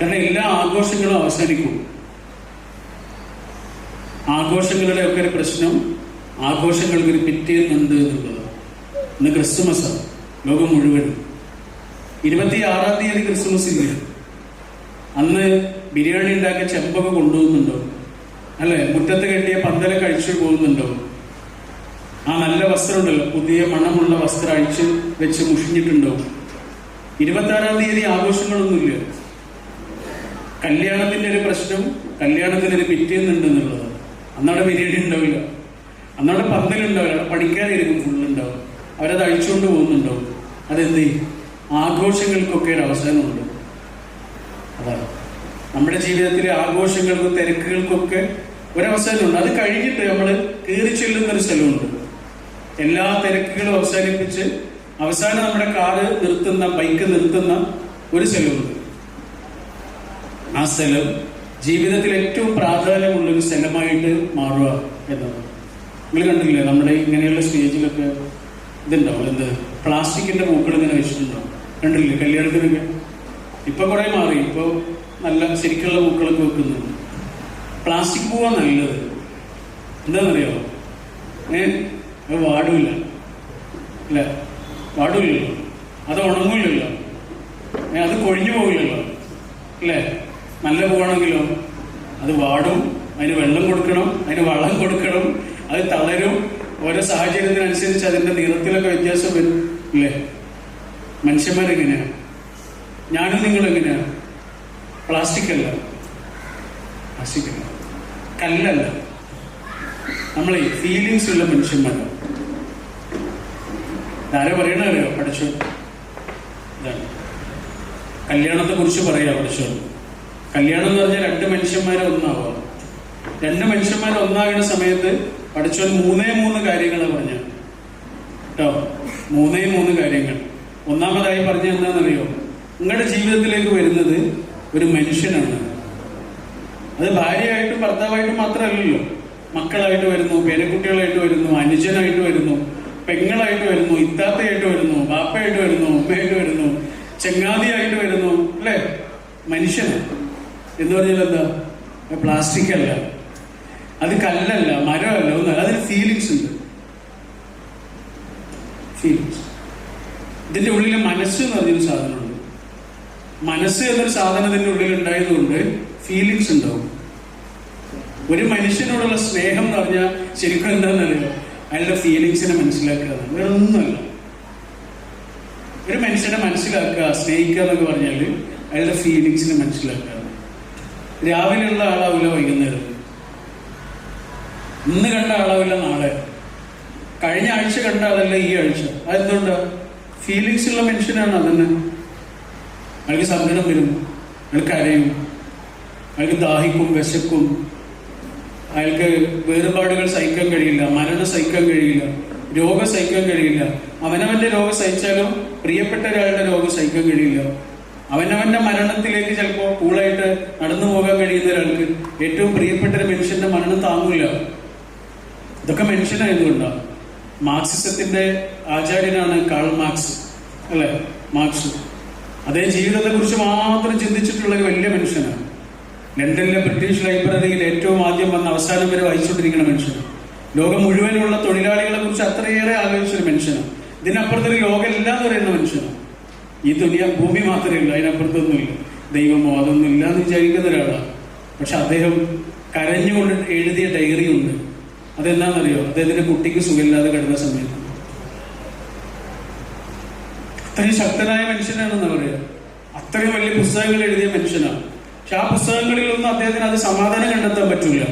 കാരണം എല്ലാ ആഘോഷങ്ങളും അവസാനിക്കും. ആഘോഷങ്ങളുടെ ഒക്കെ ഒരു പ്രശ്നം ആഘോഷങ്ങൾക്ക് ഒരു പിറ്റേന്നുണ്ട് എന്നുള്ളതാണ്. ഇന്ന് ക്രിസ്തുമസ് ലോകം മുഴുവൻ ഇരുപത്തി ആറാം തീയതി ക്രിസ്മസ് ഇല്ല. അന്ന് ബിരിയാണി ഉണ്ടാക്കിയ ചെമ്പൊക്കെ കൊണ്ടുപോകുന്നുണ്ടോ? അല്ലെ? മുറ്റത്ത് കെട്ടിയ പന്തല കഴിച്ചു പോകുന്നുണ്ടോ? ആ നല്ല വസ്ത്രം ഉണ്ടല്ലോ. പുതിയ മണമുള്ള വസ്ത്രം അഴിച്ച് വെച്ച് മുഷിഞ്ഞിട്ടുണ്ടോ? ഇരുപത്തി ആറാം തീയതി ആഘോഷങ്ങളൊന്നുമില്ല. കല്യാണത്തിന്റെ ഒരു പ്രശ്നം കല്യാണത്തിന് ഒരു പിറ്റേന്നുണ്ട് എന്നുള്ളത്. അന്നവിടെ ബിരിയാണി ഉണ്ടാവില്ല. അന്നവിടെ പന്തലുണ്ടാവില്ല പഠിക്കാതിരിക്കും ഫുള്ളുണ്ടാവും. അവരത് അഴിച്ചുകൊണ്ട് പോകുന്നുണ്ടാവും. അതെന്ത്? ആഘോഷങ്ങൾക്കൊക്കെ ഒരു അവസരമുണ്ട്. അതാണ്. നമ്മുടെ ജീവിതത്തിലെ ആഘോഷങ്ങൾക്കും തിരക്കുകൾക്കൊക്കെ ഒരവസരമുണ്ട്. അത് കഴിഞ്ഞിട്ട് നമ്മൾ കയറി ചെല്ലുന്ന ഒരു സ്ഥലമുണ്ട്. എല്ലാ തിരക്കുകളും അവസാനിപ്പിച്ച് അവസാനം നമ്മുടെ കാറ് നിർത്തുന്ന ബൈക്ക് നിർത്തുന്ന ഒരു സ്ഥലമുണ്ട്. ആ സ്ഥലം ജീവിതത്തിൽ ഏറ്റവും പ്രാധാന്യമുള്ള ഒരു സ്ഥലമായിട്ട് മാറുക എന്നത്. നിങ്ങൾ കണ്ടില്ലേ നമ്മുടെ ഇങ്ങനെയുള്ള സ്റ്റേജിലൊക്കെ ഇതുണ്ടാവും എന്ത്? പ്ലാസ്റ്റിക്കിന്റെ പൂക്കൾ ഇങ്ങനെ വെച്ചിട്ടുണ്ടാവും കണ്ടില്ലേ കല്യാണത്തിനൊക്കെ. ഇപ്പൊ കുറെ മാറി. ഇപ്പൊ നല്ല ശരിക്കുള്ള പൂക്കളൊക്കെ വെക്കുന്നുണ്ട്. പ്ലാസ്റ്റിക് പൂവാ നല്ലത്. എന്താണെന്നറിയോ? ഏ? അത് വാടില്ല. അല്ല? വാടില്ലല്ലോ. അത് ഉണങ്ങില്ലല്ലോ. അത് കൊഴിഞ്ഞു പോകില്ലല്ലോ അല്ലേ? നല്ല പോകണമെങ്കിലോ അത് വാടും അതിന് വെള്ളം കൊടുക്കണം അതിന് വളം കൊടുക്കണം അത് തളരും. ഓരോ സാഹചര്യത്തിനനുസരിച്ച് അതിന്റെ നിറത്തിലൊക്കെ വ്യത്യാസം വരും ഇല്ലേ? മനുഷ്യന്മാരെങ്ങനെയാണ് ഞാനും നിങ്ങൾ എങ്ങനെയാണ് പ്ലാസ്റ്റിക് അല്ല പ്ലാസ്റ്റിക് അല്ല കല്ലല്ല. നമ്മളെ ഫീലിങ്സ് ഉള്ള മനുഷ്യന്മാരാണ് ആരെ പറയണറിയോ പഠിച്ചു? ഇതാണ്. കല്യാണത്തെ കുറിച്ച് പറയാ പഠിച്ചു? കല്യാണം എന്ന് പറഞ്ഞാൽ രണ്ട് മനുഷ്യന്മാരെ ഒന്നാവുക രണ്ട് മനുഷ്യന്മാരെ ഒന്നാകുന്ന സമയത്ത് പഠിച്ചവൻ മൂന്നേ മൂന്ന് കാര്യങ്ങളാണ് പറഞ്ഞ കേട്ടോ? മൂന്നേ മൂന്ന് കാര്യങ്ങൾ. ഒന്നാമതായി പറഞ്ഞ എന്താണെന്നറിയോ? നിങ്ങളുടെ ജീവിതത്തിലേക്ക് വരുന്നത് ഒരു മനുഷ്യനാണ്. അത് ഭാര്യയായിട്ടും ഭർത്താവായിട്ടും മാത്രമല്ലല്ലോ. മക്കളായിട്ട് വരുന്നു പേരക്കുട്ടികളായിട്ട് വരുന്നു അനുജനായിട്ട് വരുന്നു പെങ്ങളായിട്ട് വരുന്നു ഇത്താത്തയായിട്ട് വരുന്നു ബാപ്പയായിട്ട് വരുന്നു ഉമ്മയായിട്ട് വരുന്നു ചെങ്ങാതിയായിട്ട് വരുന്നു അല്ലേ? മനുഷ്യന് എന്ന് പറഞ്ഞാൽ എന്താ? പ്ലാസ്റ്റിക് അല്ല. അത് കല്ലല്ല മരമല്ല ഒന്നല്ല അതിന് ഫീലിങ്സ് ഉണ്ട്. ഫീലിങ്സ് ഇതിന്റെ ഉള്ളിൽ മനസ്സ് എന്ന് പറഞ്ഞൊരു സാധനമുണ്ട്. മനസ്സ് എന്നൊരു സാധനത്തിന്റെ ഉള്ളിൽ ഉണ്ടായതുകൊണ്ട് ഫീലിങ്സ് ഉണ്ടാവും. ഒരു മനുഷ്യനോടുള്ള സ്നേഹം എന്ന് പറഞ്ഞാൽ ശരിക്കും എന്താണെന്നറിയോ അയാളുടെ ഫീലിങ്സിനെ മനസ്സിലാക്കുക. വേറെ ഒന്നുമല്ല. ഒരു മനുഷ്യനെ മനസ്സിലാക്കുക സ്നേഹിക്കുക എന്നൊക്കെ പറഞ്ഞാൽ അയാളുടെ ഫീലിങ്സിനെ മനസ്സിലാക്കുക. രാവിലെയുള്ള ആളാവില്ല വൈകുന്നേരം. ഇന്ന് കണ്ട ആളാവില്ല നാളെ. കഴിഞ്ഞ ആഴ്ച കണ്ട അതല്ല ഈ ആഴ്ച. അതെന്തുകൊണ്ടാ? ഫീലിങ്സ് ഉള്ള മനുഷ്യനാണ് അതന്നെ. അയാൾക്ക് സങ്കടം വരും അയാൾക്ക് കരയും അയാൾക്ക് ദാഹിക്കും വിശക്കും. അയാൾക്ക് വേറുപാടുകൾ സഹിക്കാൻ കഴിയില്ല മരണം സഹിക്കാൻ കഴിയില്ല രോഗം സഹിക്കാൻ കഴിയില്ല. അവനവന്റെ രോഗം സഹിച്ചാലും? പ്രിയപ്പെട്ട ഒരാളുടെ രോഗം സഹിക്കാൻ കഴിയില്ല. അവനവന്റെ മരണത്തിലേക്ക് ചിലപ്പോൾ കൂളായിട്ട് നടന്നു പോകാൻ കഴിയുന്ന ഒരാൾക്ക് ഏറ്റവും പ്രിയപ്പെട്ട ഒരു മനുഷ്യന്റെ മരണം താങ്ങൂല. ഇതൊക്കെ മനുഷ്യനായതുകൊണ്ടാണ് മാർക്സിസത്തിന്റെ ആചാര്യനാണ് കാൾ മാർക്സ് അല്ലെ? മാർക്സ്. അദ്ദേഹം ജീവിതത്തെ കുറിച്ച് മാത്രം ചിന്തിച്ചിട്ടുള്ള വലിയ മനുഷ്യനാണ്. ലണ്ടനിലെ ബ്രിട്ടീഷ് ലൈബ്രറിയിൽ ഏറ്റവും ആദ്യം വന്ന അവസാനം വരെ വായിച്ചുകൊണ്ടിരിക്കുന്ന മനുഷ്യൻ. ലോകം മുഴുവനുള്ള തൊഴിലാളികളെ കുറിച്ച് അത്രയേറെ ആലോചിച്ചൊരു മനുഷ്യനാണ്. ഇതിനപ്പുറത്തൊരു ലോകം ഇല്ല എന്ന് പറയുന്ന മനുഷ്യനാണ്. ഈ ദുനിയ ഭൂമി മാത്രമേ ഉള്ളൂ അതിനപ്പുറത്തൊന്നുമില്ല ദൈവമോ അതൊന്നും ഇല്ല എന്ന് വിചാരിക്കുന്ന ഒരാളാണ് പക്ഷെ അദ്ദേഹം കരഞ്ഞുകൊണ്ട് എഴുതിയ ഡയറി ഉണ്ട്. അതെന്താണെന്നറിയോ? അദ്ദേഹത്തിന്റെ കുട്ടിക്ക് സുഖമില്ലാതെ കിടന്ന സമയത്ത് അത്രയും ശക്തനായ മനുഷ്യനാണെന്ന് പറയാം അത്രയും വലിയ പുസ്തകങ്ങൾ എഴുതിയ മനുഷ്യനാണ്. പക്ഷെ ആ പുസ്തകങ്ങളിലൊന്നും അദ്ദേഹത്തിന് അത് സമാധാനം കണ്ടെത്താൻ പറ്റില്ല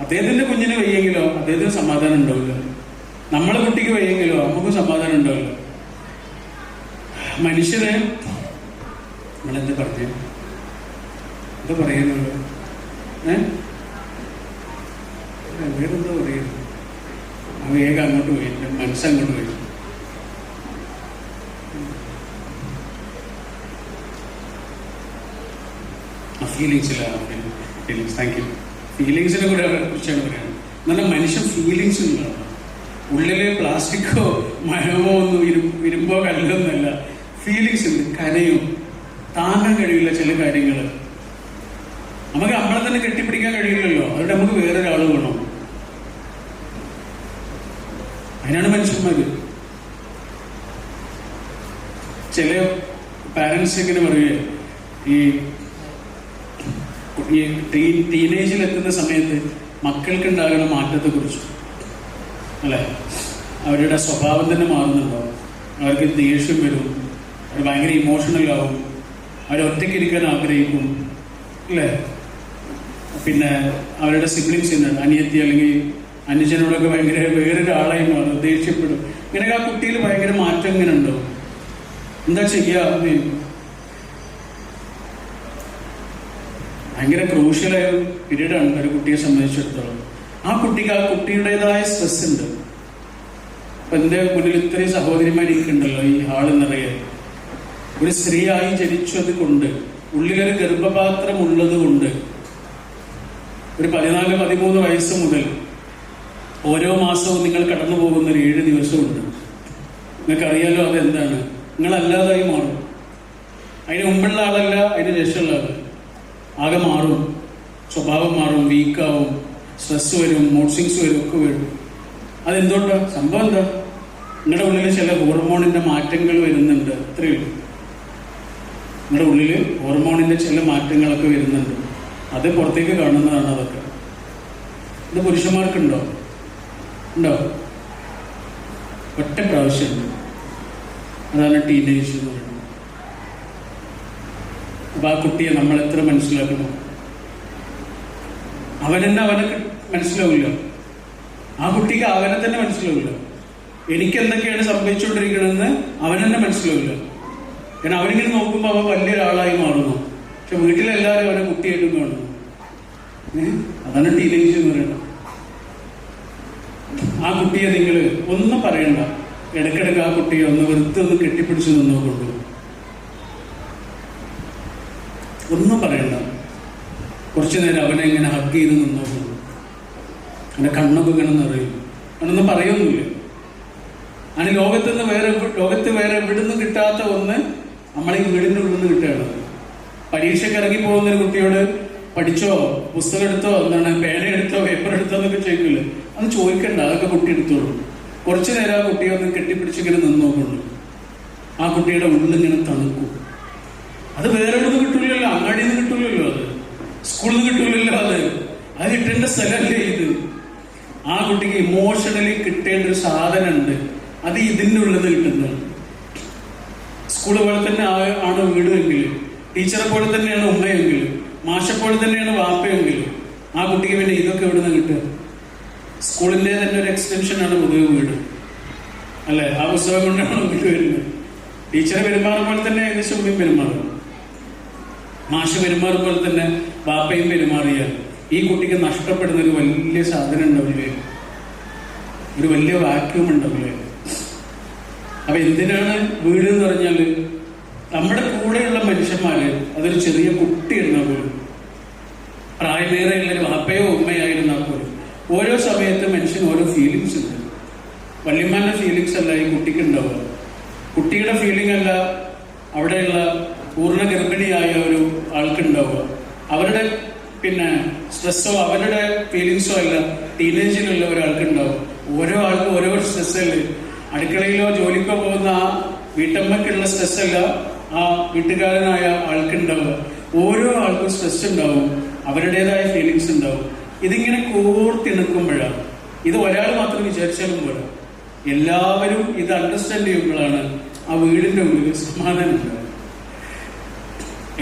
അദ്ദേഹത്തിന്റെ കുഞ്ഞിന് വയ്യെങ്കിലോ അദ്ദേഹത്തിന് സമാധാനം ഉണ്ടാവില്ല. നമ്മളെ കുട്ടിക്ക് വയ്യെങ്കിലോ നമുക്ക് സമാധാനം ഉണ്ടാവില്ല. മനുഷ്യനെ നമ്മളെന്ത് പറഞ്ഞു? എന്താ പറയുന്നുള്ളൂ ഏ? വേറെന്തോ പറയുന്നു. ആ വേഗം അങ്ങോട്ട് പോയി എന്റെ മനസ്സങ്ങോട്ട് പോയി. ഫീലിങ്സിലാണ് ഫീലിങ്സ് താങ്ക് യു ഫീലിങ്സിനെ കൂടെ കുറിച്ചാണ് പറയുന്നത്. നല്ല മനുഷ്യൻ ഫീലിങ്സ് ഉള്ളതാണ് ഉള്ളിലെ പ്ലാസ്റ്റിക്കോ മരമോ ഒന്നും ഇരുമ്പോ കല്ലൊന്നുമല്ല. ഫീലിങ്സ് ഉണ്ട് കനയും താങ്ങാൻ കഴിയില്ല ചില കാര്യങ്ങൾ നമുക്ക് നമ്മളെ തന്നെ കെട്ടിപ്പിടിക്കാൻ കഴിയില്ലല്ലോ അതുകൊണ്ട് നമുക്ക് വേറൊരാൾ വേണം. അതിനാണ് മനുഷ്യന്മാര്. ചില പാരൻസ് ഇങ്ങനെ പറയുക ഈ ഈ ടീ- ടീനേജിൽ എത്തുന്ന സമയത്ത് മക്കൾക്ക് ഉണ്ടാകുന്ന മാറ്റത്തെ കുറിച്ച് അല്ലെ? അവരുടെ സ്വഭാവം തന്നെ മാറുന്നുണ്ടാവും. അവർക്ക് ദേഷ്യം വരും. അവർ ഭയങ്കര ഇമോഷണൽ ആവും. അവർ ഒറ്റയ്ക്ക് ഇരിക്കാൻ ആഗ്രഹിക്കും അല്ലേ? പിന്നെ അവരുടെ സിബ്ലിങ്സിന് അനിയത്തി അല്ലെങ്കിൽ അനുജനോടൊക്കെ ഭയങ്കര വേറൊരാളായി മാറും ദേഷ്യപ്പെടും. ഇങ്ങനെയൊക്കെ ആ കുട്ടിയിൽ ഭയങ്കര മാറ്റം ഇങ്ങനെ ഉണ്ടോ? എന്താ ചെയ്യുക ഭയങ്കര ക്രൂഷ്യലായ പീരീഡാണ് ഒരു കുട്ടിയെ സംബന്ധിച്ചിടത്തോളം. ആ കുട്ടിക്ക് ആ കുട്ടിയുടേതായ സ്ട്രെസ് ഉണ്ട്. അപ്പൊ എന്റെ മുന്നിൽ ഇത്രയും സഹോദരിമാരിക്കുണ്ടല്ലോ ഈ ഹാൾ നിറയെ. ഒരു സ്ത്രീയായി ജനിച്ചത് കൊണ്ട് ഉള്ളിലൊരു ഗർഭപാത്രം ഉള്ളത് കൊണ്ട് ഒരു പതിനാല് പതിമൂന്ന് വയസ്സ് മുതൽ ഓരോ മാസവും നിങ്ങൾ കടന്നു പോകുന്ന ഒരു ഏഴ് ദിവസമുണ്ട്. നിങ്ങൾക്ക് അറിയാലോ അതെന്താണ്? നിങ്ങളല്ലാതായി മാറും. അതിന് മുമ്പുള്ള ആളല്ല അതിന് ശേഷമുള്ള ആൾ. ആകെ മാറും. സ്വഭാവം മാറും വീക്കാവും സ്ട്രെസ് വരും മോഡ്സിങ്സ് വരും ഒക്കെ വരും. അതെന്തുകൊണ്ടാണ് സംഭവം എന്താ? നിങ്ങളുടെ ഉള്ളിൽ ചില ഹോർമോണിന്റെ മാറ്റങ്ങൾ വരുന്നുണ്ട്. അത്രയേ ഉള്ളൂ. നിങ്ങളുടെ ഉള്ളിൽ ഹോർമോണിന്റെ ചില മാറ്റങ്ങളൊക്കെ വരുന്നുണ്ട്. അത് പുറത്തേക്ക് കാണുന്നതാണ് അതൊക്കെ. ഇത് പുരുഷന്മാർക്കുണ്ടോ? ഉണ്ടോ? ഒറ്റ പ്രാവശ്യം. അതാണ് ടീനേജ് എന്ന് പറയുന്നത്. ആ കുട്ടിയെ നമ്മൾ എത്ര മനസ്സിലാക്കണം അവനെന്നെ അവനെ മനസ്സിലാവില്ല. ആ കുട്ടിക്ക് അവനെ തന്നെ മനസ്സിലാവില്ല. എനിക്ക് എന്തൊക്കെയാണ് സംഭവിച്ചുകൊണ്ടിരിക്കണമെന്ന് അവനെന്നെ മനസ്സിലാവില്ല. കാരണം അവനിങ്ങനെ നോക്കുമ്പോൾ അവൻ വലിയൊരാളായി മാറുന്നു. പക്ഷെ വീട്ടിലെല്ലാവരും അവനെ കുട്ടിയായിട്ടും കാണുന്നു? അതാണ് ടീനേജ് എന്ന് പറയുന്നത്. ആ കുട്ടിയെ നിങ്ങൾ ഒന്നും പറയണ്ട. ഇടയ്ക്കിടയ്ക്ക് ആ കുട്ടിയെ ഒന്ന് വെറുതെ ഒന്ന് കെട്ടിപ്പിടിച്ച് നിന്നോക്കൊണ്ടു ഒന്നും പറയണ്ട. കുറച്ചു നേരം അവനെ ഇങ്ങനെ ഹഗ് ചെയ്ത് നിന്നോക്കൊണ്ടു അവന്റെ കണ്ണൊക്കെ ഇങ്ങനെ നിറയും. അവനൊന്നും പറയൊന്നുമില്ല. അങ്ങനെ ലോകത്ത് നിന്ന് വേറെ ലോകത്ത് വേറെ എവിടെ നിന്നും കിട്ടാത്ത ഒന്ന് നമ്മളെ വീടിന്റെ ഉള്ളിൽ നിന്ന് കിട്ടുകയാണ്. പരീക്ഷയ്ക്ക് ഇറങ്ങി പോകുന്ന ഒരു കുട്ടിയോട് പഠിച്ചോ പുസ്തകം എടുത്തോ എന്താണ് പേന എടുത്തോ പേപ്പർ എടുത്തോ എന്നൊക്കെ ചോദിക്കില്ല? അത് ചോദിക്കണ്ട അതൊക്കെ കുട്ടി എടുത്തോളൂ. കുറച്ചു നേരം ആ കുട്ടിയെ ഒന്ന് കെട്ടിപ്പിടിച്ചിങ്ങനെ നിന്ന് നോക്കുള്ളൂ ആ കുട്ടിയുടെ ഉള്ളിങ്ങനെ തണുക്കും. അത് വേറെ ഒന്നും കിട്ടൂലല്ലോ അങ്ങാടിയിൽ നിന്ന് കിട്ടൂലല്ലോ അത്. സ്കൂളിൽ നിന്ന് കിട്ടൂലല്ലോ അത്. അത് കിട്ടേണ്ട സ്ഥലമല്ലേ ഇത്? ആ കുട്ടിക്ക് ഇമോഷണലി കിട്ടേണ്ട ഒരു സാധനമുണ്ട്. അത് ഇതിന്റെ ഉള്ളിൽ നിന്ന് കിട്ടുന്നത് സ്കൂൾ പോലെ തന്നെ ആണ് വീടുമെങ്കിൽ ടീച്ചറെ പോലെ തന്നെയാണ് ഉമ്മയെങ്കിൽ മാഷെ പോലെ തന്നെയാണ് വാപ്പയെങ്കിൽ ആ കുട്ടിക്ക് പിന്നെ ഇതൊക്കെ എവിടെ നിന്ന് കിട്ടുക? സ്കൂളിന്റെ തന്നെ ഒരു എക്സ്റ്റൻഷനാണ് പൊതുവെ വീട്. അല്ലെ? ആ പുസ്തകം കൊണ്ടാണ് വീട് വരുന്നത്. ടീച്ചറെ പെരുമാറും പോലെ തന്നെ ഏകദേശം ഉമ്മയും പെരുമാറും. മാഷ് പെരുമാറും പോലെ തന്നെ വാപ്പയും പെരുമാറിയാൽ ഈ കുട്ടിക്ക് നഷ്ടപ്പെടുന്ന ഒരു വലിയ സാധനം ഉണ്ടാവില്ലേ? ഒരു വലിയ വാക്യൂം ഉണ്ടാവില്ലേ? അപ്പൊ എന്തിനാണ് വീട് എന്ന് പറഞ്ഞാൽ നമ്മുടെ കൂടെയുള്ള മനുഷ്യന്മാര് അതൊരു ചെറിയ കുട്ടിയിരുന്നാൽ പോലും. പ്രായമേറെയുള്ള ഒരു അപ്പയോ ഉമ്മയായിരുന്നാൽ പോലും. ഓരോ സമയത്ത് മനുഷ്യന് ഓരോ ഫീലിങ്സ് ഉണ്ട്. വല്യമ്മാന്റെ ഫീലിങ്സ് അല്ല ഈ കുട്ടിക്ക് ഉണ്ടാവുക. കുട്ടിയുടെ ഫീലിംഗ് അല്ല അവിടെയുള്ള പൂർണ ഗർഭിണിയായ ഒരു ആൾക്കുണ്ടാവുക അവരുടെ പിന്നെ സ്ട്രെസ്സോ അവരുടെ ഫീലിങ്സോ അല്ല ടീനേജിലുള്ള ഒരാൾക്കുണ്ടാവും ഓരോ ആൾക്കും ഓരോ സ്ട്രെസ് അല്ലേ? അടുക്കളയിലോ ജോലിക്കോ പോകുന്ന ആ വീട്ടമ്മക്കുള്ള സ്ട്രെസ് അല്ല ആ വീട്ടുകാരനായ ആൾക്കുണ്ടാവുക. ഓരോ ആൾക്കും സ്ട്രെസ് ഉണ്ടാവും അവരുടേതായ ഫീലിങ്സ് ഉണ്ടാവും. ഇതിങ്ങനെ കോർത്തിണക്കുമ്പോഴാണ്. ഇത് ഒരാൾ മാത്രം വിചാരിച്ചാലും പോരാ. എല്ലാവരും ഇത് അണ്ടർസ്റ്റാൻഡ് ചെയ്യുമ്പോഴാണ് ആ വീടിന്റെ ഉള്ളിൽ സമാധാനം ഉണ്ടാവുക.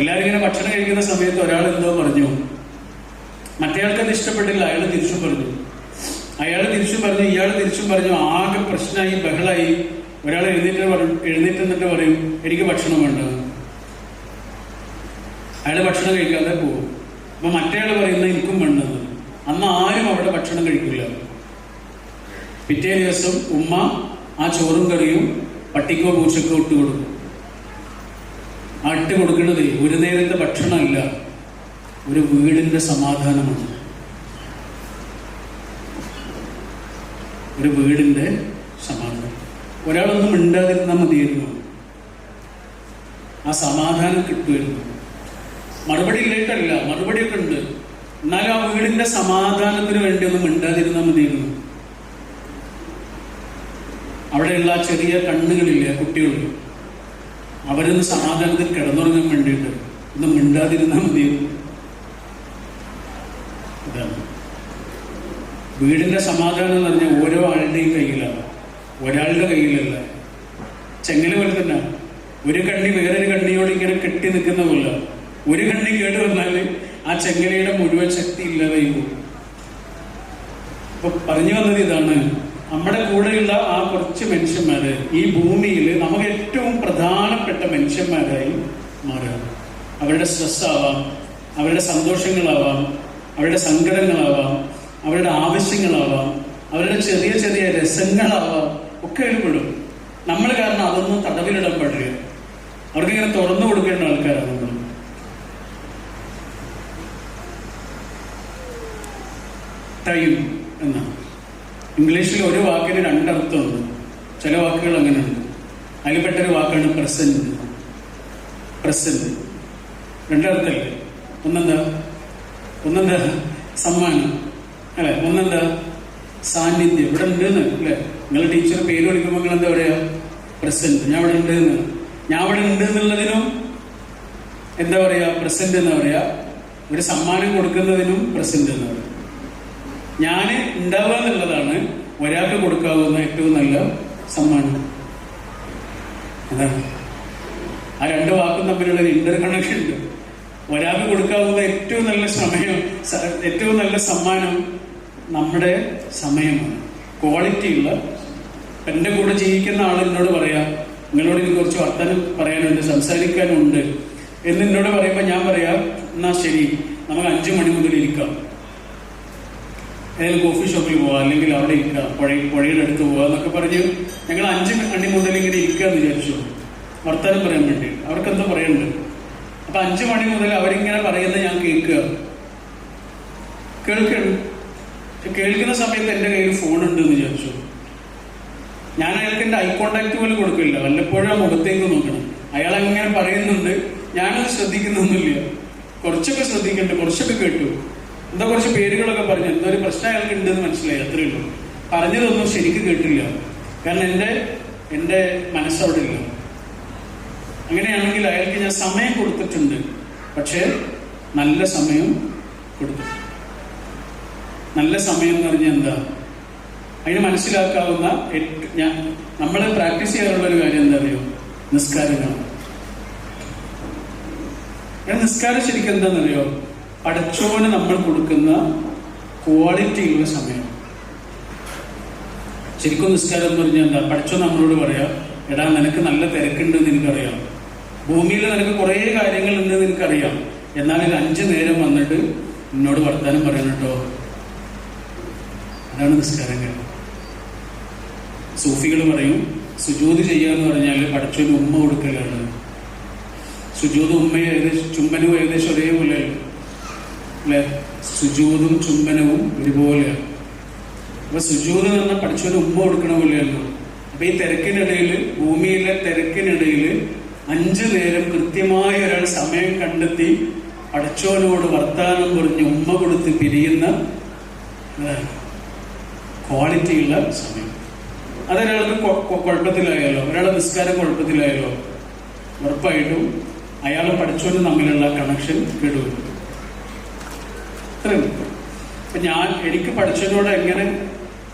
എല്ലാവരും ഇങ്ങനെ ഭക്ഷണം കഴിക്കുന്ന സമയത്ത് ഒരാൾ എന്തോ പറഞ്ഞു. മറ്റേയാൾക്ക് അത് ഇഷ്ടപ്പെട്ടില്ല അയാൾ തിരിച്ചു പറഞ്ഞു. അയാൾ തിരിച്ചും പറഞ്ഞു ഇയാൾ തിരിച്ചും പറഞ്ഞു ആകെ പ്രശ്നമായി ബഹളായി. ഒരാൾ എഴുന്നേറ്റ് എഴുന്നേറ്റ് എന്നിട്ട് പറയും എനിക്ക് ഭക്ഷണം വേണ്ട. അയാൾ ഭക്ഷണം കഴിക്കാതെ പോകും അപ്പൊ മറ്റേയാൾ പറയുന്നത് എനിക്കും വേണ്ടത്. അന്ന് ആരും അവിടെ ഭക്ഷണം കഴിക്കില്ല. പിറ്റേ ദിവസം ഉമ്മ ആ ചോറും കറിയും പട്ടിക്കോ പൂച്ചക്കോ ഇട്ട് കൊടുക്കും. ആ ഇട്ട് കൊടുക്കുന്നത് ഒരു നേരത്തെ ഭക്ഷണമല്ല ഒരു വീടിന്റെ സമാധാനമാണ്. ഒരു വീടിന്റെ സമാധാനം. ഒരാളൊന്നും മിണ്ടാതിരുന്നാൽ മതിയായിരുന്നു. ആ സമാധാനം കിട്ടുമായിരുന്നു. മറുപടി ഇല്ലായിട്ടല്ല മറുപടിയൊക്കെ ഉണ്ട്. എന്നാലും ആ വീടിന്റെ സമാധാനത്തിന് വേണ്ടി ഒന്നും മിണ്ടാതിരുന്നാൽ മതിയായിരുന്നു. അവിടെയുള്ള ചെറിയ കണ്ണുകളില്ലേ കുട്ടികളുണ്ട് അവരൊന്ന് സമാധാനത്തിൽ കിടന്നുറങ്ങാൻ വേണ്ടിയിട്ട് ഒന്നും മിണ്ടാതിരുന്നാൽ മതിയായിരുന്നു ഇതാണ് വീടിന്റെ സമാധാനം എന്ന് പറഞ്ഞാൽ ഓരോ ആളുടെയും കയ്യിലാണ്. ഒരാളുടെ കയ്യിലല്ല. ചെങ്ങല പോലെ തന്നെ ഒരു കണ്ണി വേറൊരു കണ്ണിയോട് ഇങ്ങനെ കെട്ടി നിൽക്കുന്ന പോലെ. ഒരു കണ്ണി കേട്ട് വന്നാൽ ആ ചെങ്ങലയുടെ മുഴുവൻ ശക്തി ഇല്ലാതായി പോകും അപ്പൊ പറഞ്ഞു വന്നത് ഇതാണ്. നമ്മുടെ കൂടെയുള്ള ആ കുറച്ച് മനുഷ്യന്മാര് ഈ ഭൂമിയിൽ നമുക്ക് ഏറ്റവും പ്രധാനപ്പെട്ട മനുഷ്യന്മാരായി മാറുക. അവരുടെ സ്ട്രെസ് ആവാം അവരുടെ സന്തോഷങ്ങളാവാം അവരുടെ സങ്കടങ്ങളാവാം അവരുടെ ആവശ്യങ്ങളാവാം അവരുടെ ചെറിയ ചെറിയ രസങ്ങളാവാം ഒക്കെ ഉൾപ്പെടും നമ്മൾ കാരണം അതൊന്നും തടവിലിടാൻ പാടില്ല. അവർക്ക് ഇങ്ങനെ തുറന്നു കൊടുക്കേണ്ട ആൾക്കാരാണ് നമ്മൾ. ടൈം എന്നാണ്. ഇംഗ്ലീഷിൽ ഒരു വാക്കിന് രണ്ടർത്ഥമുണ്ട് ചില വാക്കുകൾ അങ്ങനെയുണ്ട്. അതിൽപ്പെട്ടൊരു വാക്കാണ് പ്രസന്റ് പ്രസന്റ് രണ്ടർത്ഥല്ലേ ഒന്നെന്താ? ഒന്നെന്താ? സമ്മാനം. അല്ലെ? ഒന്നെന്താ? സാന്നിധ്യം. ഇവിടെ ഉണ്ടെന്ന് അല്ലെ? നിങ്ങൾ ടീച്ചർ പേര് വിളിക്കുമ്പോൾ നിങ്ങൾ എന്താ പറയാ? പ്രസന്റ് ഞാൻ ഇവിടെ ഉണ്ടെന്ന്. ഞാൻ ഇവിടെ ഉണ്ട് എന്നുള്ളതിനും എന്താ പറയാ? പ്രസന്റ് എന്ന് പറയാ? ഒരു സമ്മാനം കൊടുക്കുന്നതിനും പ്രസന്റ് എന്ന് പറയാം. ഞാൻ ഉണ്ടാവുക എന്നുള്ളതാണ് ഒരാൾക്ക് കൊടുക്കാവുന്ന ഏറ്റവും നല്ല സമ്മാനം. അതാണ്. ആ രണ്ട് വാക്കും തമ്മിലുള്ള ഇന്റർ കണക്ഷൻ ഉണ്ട്. ഒരാൾക്ക് കൊടുക്കാവുന്ന ഏറ്റവും നല്ല സമയം ഏറ്റവും നല്ല സമ്മാനം നമ്മുടെ സമയമാണ്. ക്വാളിറ്റി ഉള്ള എന്റെ കൂടെ ജീവിക്കുന്ന ആൾ എന്നോട് പറയാം നിങ്ങളോട് എനിക്ക് കുറച്ച് വർത്തമാനം പറയാനുണ്ട് സംസാരിക്കാനുണ്ട് എന്ന് എന്നോട് പറയുമ്പോൾ ഞാൻ പറയാം എന്നാ ശരി നമുക്ക് അഞ്ചു മണി മുതൽ ഇരിക്കാം. ഏതെങ്കിലും കോഫി ഷോപ്പിൽ പോവാം അല്ലെങ്കിൽ അവിടെ ഇരിക്കാം പുഴ പുഴയുടെ അടുത്ത് പോവാ എന്നൊക്കെ പറഞ്ഞ് ഞങ്ങൾ അഞ്ച് മണി മുതൽ ഇങ്ങനെ ഇരിക്കുക വിചാരിച്ചു. വർത്തമാനം പറയാൻ വേണ്ടി. അവർക്ക് എന്താ പറയണ്ട് അപ്പൊ അഞ്ചു മണി മുതൽ അവരിങ്ങനെ പറയുന്നത് ഞാൻ കേൾക്കുക. കേൾക്കണം കേൾക്കുന്ന സമയത്ത് എന്റെ കയ്യിൽ ഫോൺ ഉണ്ട് എന്ന് വിചാരിച്ചു. ഞാൻ അയാൾക്ക് എന്റെ ഐ കോണ്ടാക്ട് പോലും കൊടുക്കില്ല. വല്ലപ്പോഴും മുഖത്തേക്ക് നോക്കണം. അയാൾ അങ്ങനെ പറയുന്നുണ്ട്? ഞാനത് ശ്രദ്ധിക്കുന്നൊന്നുമില്ല. കുറച്ചൊക്കെ ശ്രദ്ധിക്കട്ടെ കുറച്ചൊക്കെ കേട്ടു. എന്താ കുറച്ച് പേരുകളൊക്കെ പറഞ്ഞു. എന്തോ ഒരു പ്രശ്നം അയാൾക്ക് ഉണ്ടെന്ന് മനസ്സിലായി. അത്രയേ ഉള്ളൂ. പറഞ്ഞതൊന്നും ശരിക്ക് കേട്ടില്ല. കാരണം എന്റെ എന്റെ മനസ്സവിടെ ഇല്ല. അങ്ങനെയാണെങ്കിൽ അയാൾക്ക് ഞാൻ സമയം കൊടുത്തിട്ടുണ്ട്. പക്ഷേ നല്ല സമയം കൊടുത്തു നല്ല സമയം എന്ന് പറഞ്ഞാൽ എന്താ? അതിന് മനസ്സിലാക്കാവുന്ന ഞാൻ നമ്മൾ പ്രാക്ടീസ് ചെയ്യാനുള്ള ഒരു കാര്യം എന്താ അറിയോ? നിസ്കാരങ്ങളാണ് നിസ്കാരം ശരിക്കും എന്താണെന്നറിയോ പടച്ചോന് നമ്മൾ കൊടുക്കുന്ന ക്വാളിറ്റിയുള്ള സമയം. ശരിക്കും നിസ്കാരം എന്ന് പറഞ്ഞാൽ എന്താ? പടച്ചോ നമ്മളോട് പറയാം എടാ നിനക്ക് നല്ല തിരക്കുണ്ട് എന്ന് എനിക്കറിയാം. ഭൂമിയിൽ നിനക്ക് കുറേ കാര്യങ്ങൾ ഉണ്ട് നിനക്കറിയാം. എന്നാൽ ഇത് അഞ്ചു നേരം വന്നിട്ട് എന്നോട് വർത്താനം പറയണം കേട്ടോ. അതാണ് നിസ്കാരങ്ങൾ. സൂഫികൾ പറയും സുജൂത് ചെയ്യുക എന്ന് പറഞ്ഞാൽ പടച്ചോന് ഉമ്മ കൊടുക്കലാണ്. സുജൂത് ഉമ്മയും ഏകദേശം ചുംബനവും ഏകദേശം ഒരേപോലെ അല്ലെ? സുജൂതും ചുംബനവും ഒരുപോലെയാണ് അപ്പൊ സുജൂത് എന്ന് പറഞ്ഞാൽ പഠിച്ചൊരു ഉമ്മ കൊടുക്കണ പോലെയല്ലോ. അപ്പൊ ഈ തിരക്കിനിടയിൽ ഭൂമിയിലെ തിരക്കിനിടയിൽ അഞ്ചു നേരം കൃത്യമായ ഒരാൾ സമയം കണ്ടെത്തി അടച്ചോനോട് വർത്താനം പറഞ്ഞ് ഉമ്മ കൊടുത്ത് പിരിയുന്ന ക്വാളിറ്റിയുള്ള സമയം. അതൊരാൾക്ക് കുഴപ്പത്തിലായാലോ ഒരാളെ നിസ്കാരം കുഴപ്പത്തിലായാലോ ഉറപ്പായിട്ടും അയാൾ പഠിച്ചോനും തമ്മിലുള്ള കണക്ഷൻ കേടുവരും അത്രയും അപ്പൊ ഞാൻ എനിക്ക് പഠിച്ചതിനോട് എങ്ങനെ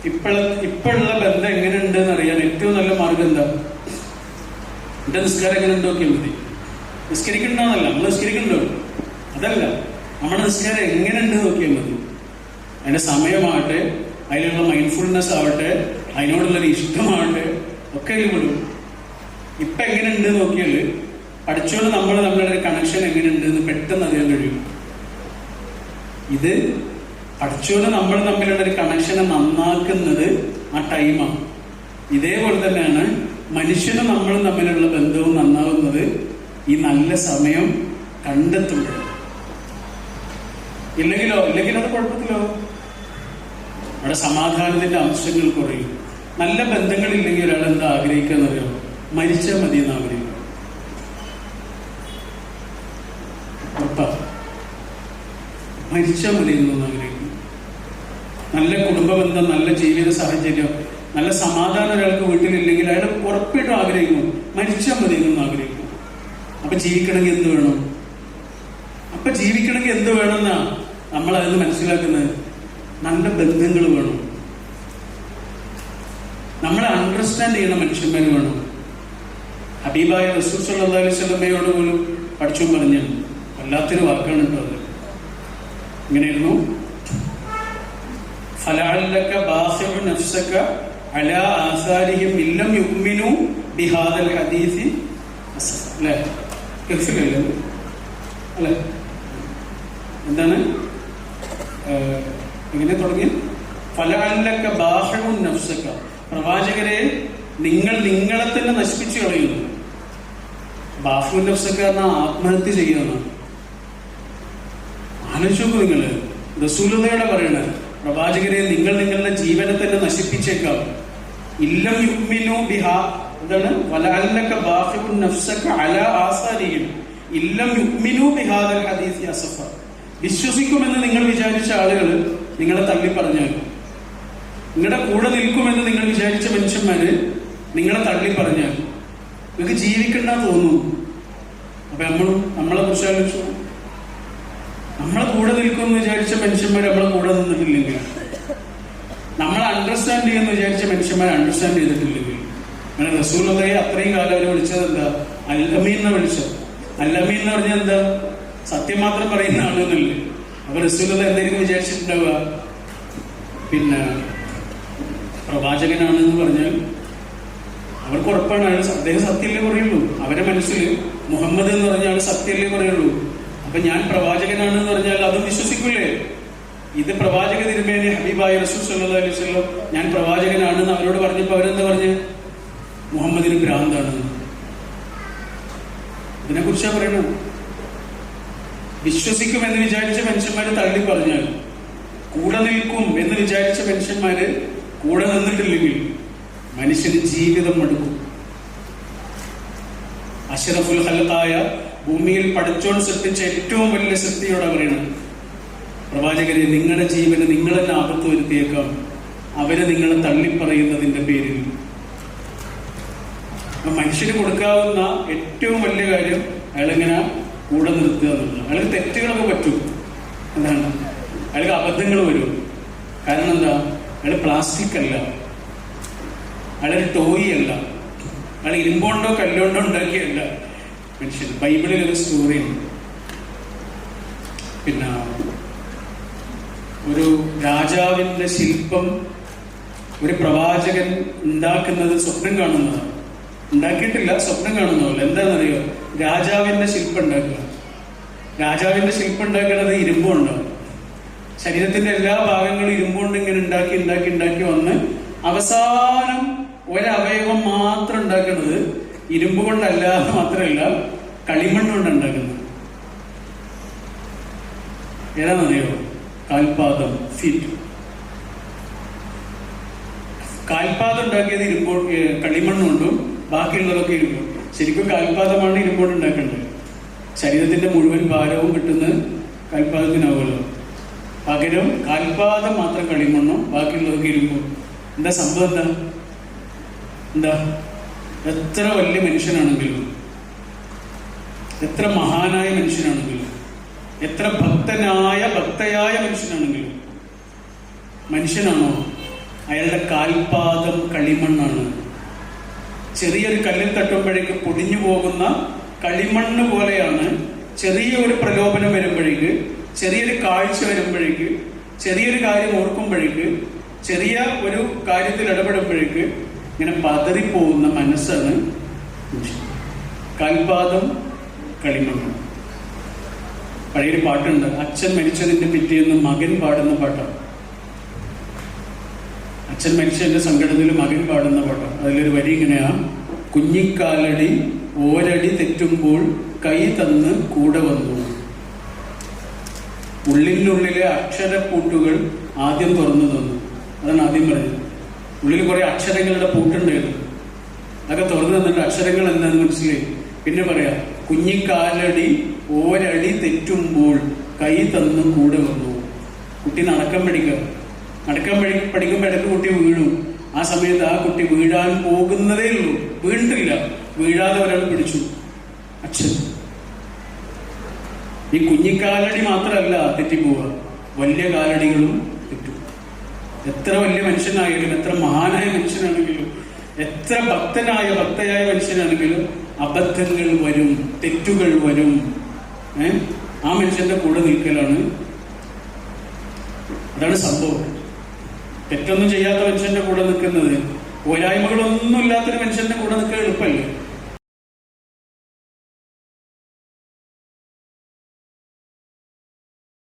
ഇപ്പോഴ ഇപ്പോഴുള്ള ബന്ധം എങ്ങനെ ഉണ്ടെന്ന് അറിയാൻ ഏറ്റവും നല്ല മാർഗം എന്താ? എന്റെ നിസ്കാരം എങ്ങനെ ഉണ്ടോ നോക്കിയാൽ മതി. നിസ്കരിക്കണ്ടെന്നല്ല നമ്മൾ നിസ്കരിക്കണ്ടോ? അതല്ല നമ്മുടെ നിസ്കാരം എങ്ങനെ ഉണ്ട് നോക്കിയാൽ മതി. അതിന്റെ സമയമാവട്ടെ അതിനുള്ള മൈൻഡ്ഫുൾനെസ് ആവട്ടെ അതിനോടുള്ളൊരു ഇഷ്ടമാവട്ടെ ഒക്കെ അതിൽ പെടും. ഇപ്പൊ എങ്ങനെ ഉണ്ട് നോക്കിയാൽ പഠിച്ചോണ്ട് നമ്മൾ നമ്മളുടെ ഒരു കണക്ഷൻ എങ്ങനെയുണ്ട് എന്ന് പെട്ടെന്ന് അറിയാൻ കഴിയും. ഇത് പഠിച്ചോണ്ട് നമ്മൾ തമ്മിലുള്ള ഒരു കണക്ഷനെ നന്നാക്കുന്നത് ആ ടൈമാണ് ഇതേപോലെ തന്നെയാണ് മനുഷ്യനും നമ്മളും തമ്മിലുള്ള ബന്ധവും നന്നാവുന്നത് ഈ നല്ല സമയം കണ്ടെത്തുമ്പോൾ ഇല്ലെങ്കിലോ? ഇല്ലെങ്കിൽ അത് കുഴപ്പത്തിലോ? നമ്മുടെ സമാധാനത്തിന്റെ അംശങ്ങൾ കുറയും. നല്ല ബന്ധങ്ങളില്ലെങ്കിൽ ഒരാൾ എന്താ ആഗ്രഹിക്കുന്നറിയോ? മരിച്ചാൽ മതി എന്ന് ആഗ്രഹിക്കും മരിച്ചാൽ മതി എന്നൊന്ന് ആഗ്രഹിക്കും നല്ല കുടുംബബന്ധം നല്ല ജീവിത സാഹചര്യം നല്ല സമാധാനം ഒരാൾക്ക് വീട്ടിലില്ലെങ്കിൽ അയാൾ ഉറപ്പായിട്ടും ആഗ്രഹിക്കും. മരിച്ചാൽ മതി എന്നൊന്നും ആഗ്രഹിക്കും. അപ്പൊ ജീവിക്കണമെങ്കിൽ എന്ത് വേണം? അപ്പൊ ജീവിക്കണമെങ്കിൽ എന്ത് വേണമെന്നാ നമ്മൾ അതിന് മനസ്സിലാക്കുന്നത്? നല്ല ബന്ധങ്ങൾ വേണം. നമ്മളെ അണ്ടർസ്റ്റാൻഡ് ചെയ്യുന്ന മനുഷ്യന്മാർ വേണം. ഹബീബായ റസൂൽ സല്ലല്ലാഹു അലൈഹി പോലും പഠിച്ചു പറഞ്ഞു വല്ലാത്തൊരു വാക്കാണ് കേട്ടോ അത്. ഇങ്ങനെയായിരുന്നു. ഫലാളിലൊക്കെ ബാഖിഉ നഫ്സക അലാ ആസാരിഹിം ഇല്ലം യുഅ്മിനു ബിഹാദൽ ഹദീസി. അല്ലേ? കേൾക്കില്ലല്ലോ അല്ലേ? എന്താണ്? എങ്ങനെ തുടങ്ങി? ഫലഅല്ലക്ക ബാഖിഉ നഫ്സക്ക പ്രവാചകരെ നിങ്ങൾ നിങ്ങളെ തന്നെ നശിപ്പിച്ചു കളയുന്നു. ബാഹു നഫ്സക്ക പറഞ്ഞാൽ ആത്മഹത്യ ചെയ്യുന്നതാണ്. ആലോചിച്ചു നോക്കൂ നിങ്ങൾ. റസൂലതയുടെ പറയണത് പ്രവാചകരെ നിങ്ങൾ നിങ്ങളുടെ ജീവനെ തന്നെ നശിപ്പിച്ചേക്കാം. നഫ്സക അലാ വിശ്വസിക്കുമെന്ന് നിങ്ങൾ വിചാരിച്ച ആളുകൾ നിങ്ങളെ തള്ളി പറഞ്ഞാൽ നിങ്ങളുടെ കൂടെ നിൽക്കുമെന്ന് നിങ്ങൾ വിചാരിച്ച മനുഷ്യന്മാര് നിങ്ങളെ തള്ളി പറഞ്ഞാൽ നിങ്ങൾക്ക് ജീവിക്കണ്ട തോന്നുന്നു. അപ്പൊ നമ്മളും നമ്മളെ കുറിച്ച് ആലോചിച്ചു. നമ്മളെ കൂടെ നിൽക്കുമെന്ന് വിചാരിച്ച മനുഷ്യന്മാർ നമ്മളെ കൂടെ നിന്നിട്ടില്ലെങ്കിൽ നമ്മളെ അണ്ടർസ്റ്റാൻഡ് ചെയ്യുമെന്ന് വിചാരിച്ച മനുഷ്യന്മാർ അണ്ടർസ്റ്റാൻഡ് ചെയ്തിട്ടില്ലെങ്കിൽ അങ്ങനെ റസൂലതയെ അത്രയും കാലം അവർ വിളിച്ചത് എന്താ? അല്ലമീൻ എന്ന് വിളിച്ചത്? അല്ലമീൻ എന്ന് പറഞ്ഞാൽ എന്താ? സത്യം മാത്രം പറയുന്ന ആളെന്നല്ലേ അപ്പൊ റസൂലത എന്തായിരിക്കും വിചാരിച്ചിട്ടുണ്ടാവുക? പിന്നെ പ്രവാചകനാണെന്ന് പറഞ്ഞാൽ അവർക്ക് ഉറപ്പാണ് അയാൾ അദ്ദേഹം സത്യമല്ലേ പറയുള്ളൂ. അവരുടെ മനസ്സിൽ മുഹമ്മദ് എന്ന് പറഞ്ഞാൽ സത്യമല്ലേ പറയുള്ളൂ. അപ്പൊ ഞാൻ പ്രവാചകനാണെന്ന് പറഞ്ഞാൽ അതും വിശ്വസിക്കൂലേ? ഇത് പ്രവാചക തിരുമേനി ഹബീബായ റസൂൽ സല്ലല്ലാഹു അലൈഹി ഞാൻ പ്രവാചകനാണെന്ന് അവരോട് പറഞ്ഞപ്പോൾ അവരെന്താ പറഞ്ഞ്? മുഹമ്മദിന് ഭ്രാന്താണ്. ഇതിനെ കുറിച്ചാ പറയണത് വിശ്വസിക്കും എന്ന് വിചാരിച്ച മനുഷ്യന്മാര് തള്ളി പറഞ്ഞാൽ കൂടെ നിൽക്കും എന്ന് വിചാരിച്ച മനുഷ്യന്മാര് കൂടെ നിന്നിട്ടില്ലെങ്കിൽ മനുഷ്യന് ജീവിതം മടുക്കും. അഷറഫുൽ ഹലത്തായ ഭൂമിയിൽ പഠിച്ചോണ്ട് സൃഷ്ടിച്ച ഏറ്റവും വലിയ ശക്തിയോടെ പറയണം പ്രവാചകരെ നിങ്ങളുടെ ജീവന് നിങ്ങളെ ആപത്ത് വരുത്തിയേക്കാം. അവരെ നിങ്ങളെ തള്ളിപ്പറയുന്നതിന്റെ പേരിൽ. മനുഷ്യന് കൊടുക്കാവുന്ന ഏറ്റവും വലിയ കാര്യം അയാളിങ്ങനെ കൂടെ നിർത്തുക എന്നുള്ളത് അയാൾക്ക് തെറ്റുകളൊക്കെ പറ്റും. എന്താണ്? അയാൾക്ക് അബദ്ധങ്ങൾ വരും. കാരണം എന്താ? അയാൾ പ്ലാസ്റ്റിക് അല്ല. അയാളൊരു ടോയ് അല്ല. അയാൾ ഇരുമ്പോണ്ടോ കല്ലുകൊണ്ടോ ഉണ്ടാക്കിയല്ല മനുഷ്യൻ ബൈബിളിൽ ഒരു സ്റ്റോറിയുണ്ട് പിന്നെ ഒരു രാജാവിന്റെ ശില്പം ഒരു പ്രവാചകൻ ഉണ്ടാക്കുന്നത് സ്വപ്നം കാണുന്നതാണ്. ഉണ്ടാക്കിയിട്ടില്ല സ്വപ്നം കാണുന്നതല്ല. എന്താണെന്നറിയോ? രാജാവിന്റെ ശില്പം ഉണ്ടാക്കുക. രാജാവിന്റെ ശില്പം ഉണ്ടാക്കുന്നത് ഇരുമ്പുണ്ടാവും ശരീരത്തിന്റെ എല്ലാ ഭാഗങ്ങളും ഇരുമ്പുകൊണ്ട് ഇങ്ങനെ ഉണ്ടാക്കി ഉണ്ടാക്കി ഉണ്ടാക്കി വന്ന് അവസാനം ഒരവയവം മാത്രം ഉണ്ടാക്കുന്നത് ഇരുമ്പ് കൊണ്ടല്ല മാത്രമല്ല കളിമണ്ണ് കൊണ്ട് ഉണ്ടാക്കുന്നത്. ഏതാണെന്നറിയോ? കാൽപാദം ഫീറ്റ്. കാൽപാദം ഉണ്ടാക്കിയത് ഇരുമ്പോ കളിമണ്ണുണ്ടും ബാക്കിയുള്ളതൊക്കെ ഇരുമ്പ്. ശരിക്കും കാൽപാദമാണ് ഇരുമ്പോണ്ട് ഉണ്ടാക്കേണ്ടത്. ശരീരത്തിന്റെ മുഴുവൻ ഭാരവും കിട്ടുന്ന കാൽപാദത്തിനാവുമല്ലോ. പകരം കാൽപാദം മാത്രം കളിമണ്ണും ബാക്കിയുള്ളതൊക്കെ ഇരുമ്പും. എന്താ സംഭവം എന്താ? എന്താ? എത്ര വലിയ മനുഷ്യനാണെങ്കിലും എത്ര മഹാനായ മനുഷ്യനാണെങ്കിലും എത്ര ഭക്തനായ ഭക്തയായ മനുഷ്യനാണെങ്കിലും. മനുഷ്യനാണോ? അയാളുടെ കാൽപാദം കളിമണ്ണാണ്. ചെറിയൊരു കല്ലിൽ തട്ടുമ്പോഴേക്ക് പൊടിഞ്ഞു പോകുന്ന കളിമണ്ണ് പോലെയാണ് ചെറിയൊരു പ്രലോഭനം വരുമ്പോഴേക്ക് ചെറിയൊരു കാഴ്ച വരുമ്പോഴേക്ക് ചെറിയൊരു കാര്യം ഓർക്കുമ്പോഴേക്ക് ചെറിയ ഒരു കാര്യത്തിൽ ഇടപെടുമ്പോഴേക്ക് ഇങ്ങനെ പതറിപ്പോകുന്ന മനസ്സാണ് കാൽപാദം കളിമണ്ണ്. പഴയൊരു പാട്ടുണ്ട്. അച്ഛൻ മരിച്ചതിന്റെ പിറ്റേന്ന് മകൻ പാടുന്ന പാട്ടാണ് അച്ഛൻ മരിച്ചതിന്റെ സംഘടനയിൽ മകൻ പാടുന്ന പാട്ടാണ് അതിലൊരു വരി ഇങ്ങനെയാ. കുഞ്ഞിക്കാലടി ഓരടി തെറ്റുമ്പോൾ കൈ തന്ന് കൂടെ വന്നു. ഉള്ളിനുള്ളിലെ അക്ഷരപ്പൂട്ടുകൾ ആദ്യം തുറന്നു തന്നു അതാണ് ആദ്യം പറഞ്ഞത്. ഉള്ളിൽ കുറെ അക്ഷരങ്ങളുടെ പൂട്ടുണ്ടായിരുന്നു. അതൊക്കെ തുറന്നു തന്നിട്ട് അക്ഷരങ്ങൾ എന്താണെന്ന് മനസ്സിലായി. പിന്നെ പറയാ കുഞ്ഞിക്കാലടി ഓരടി തെറ്റുമ്പോൾ കൈ തന്ന് കൂടെ വന്നു. കുട്ടി നടക്കാൻ പഠിക്കും. നടക്കാൻ പഠി പഠിക്കുമ്പോൾ ഇടയ്ക്ക് കുട്ടി വീണു. ആ സമയത്ത് ആ കുട്ടി വീഴാൻ പോകുന്നതേ ഉള്ളൂ. വീണിട്ടില്ല. വീഴാതെ ഒരാൾ പിടിച്ചു. അച്ഛൻ. ഈ കുഞ്ഞിക്കാലടി മാത്രമല്ല തെറ്റിപ്പോവുക. വലിയ കാലടികളും തെറ്റും. എത്ര വലിയ മനുഷ്യനായാലും എത്ര മഹാനായ മനുഷ്യനാണെങ്കിലും എത്ര ഭക്തനായ ഭക്തയായ മനുഷ്യനാണെങ്കിലും അബദ്ധങ്ങൾ വരും തെറ്റുകൾ വരും. ആ മനുഷ്യന്റെ കൂടെ നിൽക്കലാണ് അതാണ് സംഭവം. തെറ്റൊന്നും ചെയ്യാത്ത മനുഷ്യന്റെ കൂടെ നിൽക്കുന്നത്. പോരായ്മകളൊന്നും ഇല്ലാത്തൊരു മനുഷ്യന്റെ കൂടെ നിൽക്കാൻ എളുപ്പമല്ലേ?